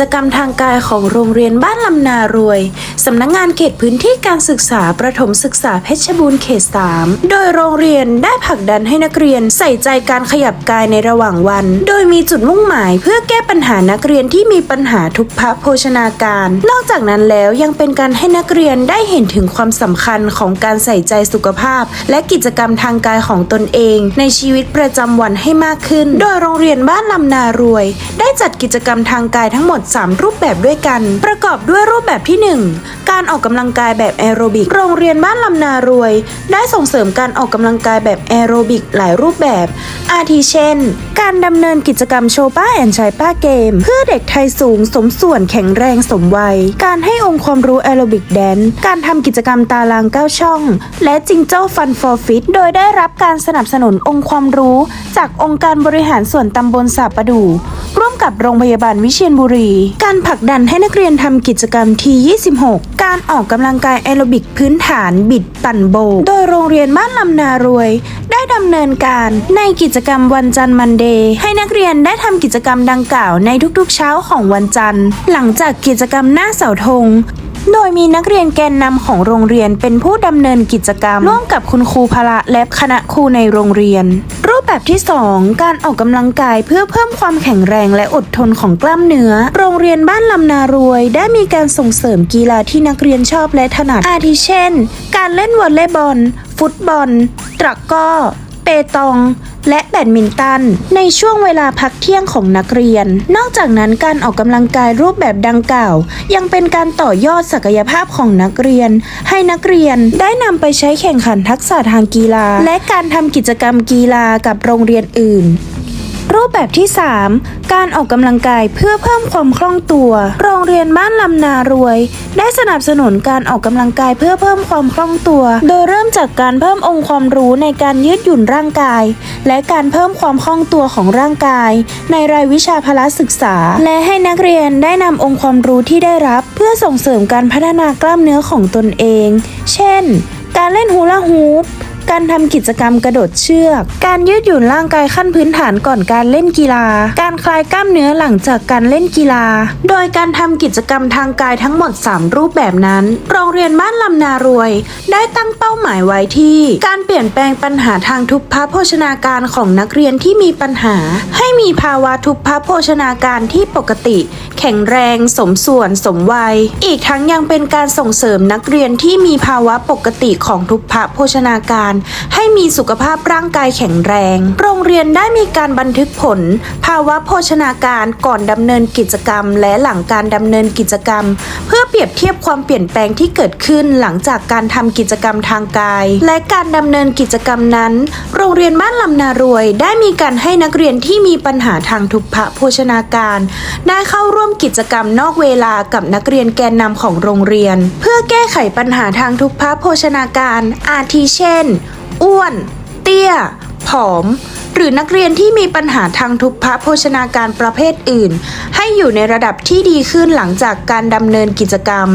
จกรรมทางกายของโรงเรียนบ้านลำนารวย สำนักงงานเขตพื้นที่การศึกษาประถมศึกษาเพชรบูรณ์เขต 3 โดยโรงเรียนได้ผลักดันให้นักเรียนใส่ใจการขยับกายในระหว่างวัน โดยมีจุดมุ่งหมายเพื่อแก้ปัญหานักเรียนที่มีปัญหาทุพพโภชนาการ นอกจากนั้นแล้วยังเป็นการให้นักเรียนได้เห็นถึงความสำคัญของการใส่ใจสุขภาพ และกิจกรรมทางกายของตนเอง ในชีวิตประจำวันให้มากขึ้น โดยโรงเรียนบ้านลำนารวย ได้จัดกิจกรรมทางกายทั้งหมด3 รูปแบบด้วยกัน ประกอบด้วยรูปแบบที่ 1 การออกกำลังกายแบบแอโรบิก โรงเรียนบ้านลำนารวย ได้ส่งเสริมการออกกำลังกายแบบแอโรบิกหลายรูปแบบ อาทิเช่น การดำเนินกิจกรรมโชว์ป้าแอนชายป้าเกม เพื่อเด็กไทยสูงสมส่วนแข็งแรงสมวัย การให้องค์ความรู้แอโรบิกแดนซ์การทำกิจกรรมตารางเก้าช่อง และจิงโจ้าฟันฟอร์ฟิตโดยได้รับการสนับสนุนองค์ความรู้ จากองค์การบริหารส่วนตำบลสาประดู ร่วมกับโรงพยาบาลวิเชียรบุรีการผลักดันให้นักเรียนทำกิจกรรมที26 การออกกำลังกายแอโรบิกพื้นฐานบิดปั่นโบกโดยโรงเรียนบ้านลำนารวย ได้ดำเนินการในกิจกรรมวันจันทร์มันเดย์ให้นักเรียนได้ทำกิจกรรมดังกล่าวในทุกๆเช้าของวันจันทร์ หลังจากกิจกรรมหน้าเสาธงโดยมีนักเรียนแกนนำของโรงเรียนเป็นผู้ดำเนินกิจกรรม ร่วมกับคุณครูพละและคณะครูในโรงเรียน แบบที่ 2 การออกกำลังกายเพื่อเพิ่มความแข็งแรงและอดทนของกล้ามเนื้อ โรงเรียนบ้านลำนารวย ได้มีการส่งเสริมกีฬาที่นักเรียนชอบและถนัดอาทิเช่น การเล่นวอลเลย์บอล ฟุตบอล ตะกร้อ เปตอง และแบดมินตัน ในช่วงเวลาพักเที่ยงของนักเรียน นอกจากนั้นการออกกำลังกายรูปแบบดังกล่าว ยังเป็นการต่อยอดศักยภาพของนักเรียน ให้นักเรียนได้นำไปใช้แข่งขันทักษะทางกีฬา และการทำกิจกรรมกีฬากับโรงเรียนอื่น รูปแบบที่ 3 การออกกำลังกายเพื่อเพิ่มความคล่องตัว โรงเรียนบ้านลำนารวย ได้สนับสนุนการออกกำลังกายเพื่อเพิ่มความคล่องตัว โดยเริ่มจากการเพิ่มองค์ความรู้ในการยืดหยุ่นร่างกาย และการเพิ่มความคล่องตัวของร่างกาย ในรายวิชาพละศึกษา และให้นักเรียนได้นำองค์ความรู้ที่ได้รับ เพื่อส่งเสริมการพัฒนากล้ามเนื้อของตนเอง เช่น การเล่นฮูลาฮูป การทำกิจกรรมกระโดดเชือก การยืดหยุ่นร่างกายขั้นพื้นฐานก่อนการเล่นกีฬา การคลายกล้ามเนื้อหลังจากการเล่นกีฬา โดยการทำกิจกรรมทางกายทั้งหมด 3 รูปแบบนั้น โรงเรียนบ้านลำนารวย ได้ตั้งเป้าหมายไว้ที่ การเปลี่ยนแปลงปัญหาทางทุพพโภชนาการของนักเรียนที่มีปัญหา ให้มีภาวะทุพพโภชนาการที่ปกติ ข็งแรง สมส่วนสมวัย อีกทั้งยังเป็นการส่งเสริมนักเรียนที่มีภาวะปกติของทุพพโภชนาการ ให้มีสุขภาพร่างกายแข็งแรง โรงเรียนได้มีการบันทึกผล ภาวะโภชนาการก่อนดำเนินกิจกรรม และหลังการดำเนินกิจกรรม เพื่อเปรียบเทียบความเปลี่ยนแปลงที่เกิดขึ้นหลังจากการทำกิจกรรมทางกาย และการดำเนินกิจกรรมนั้น โรงเรียนบ้านลำนารวย ได้มีการให้นักเรียนที่มีปัญหาทางทุพพโภชนาการ ได้เข้าร่วมกิจกรรมนอกเวลากับนักเรียนแกนนำของโรงเรียน เพื่อแก้ไขปัญหาทางทุพพโภชนาการ อาทิเช่น อ้วน เตี้ย ผอม หรือนักเรียนที่มีปัญหาทางทุพภพโภชนาการประเภทอื่น ให้อยู่ในระดับที่ดีขึ้นหลังจากการดำเนินกิจกรรม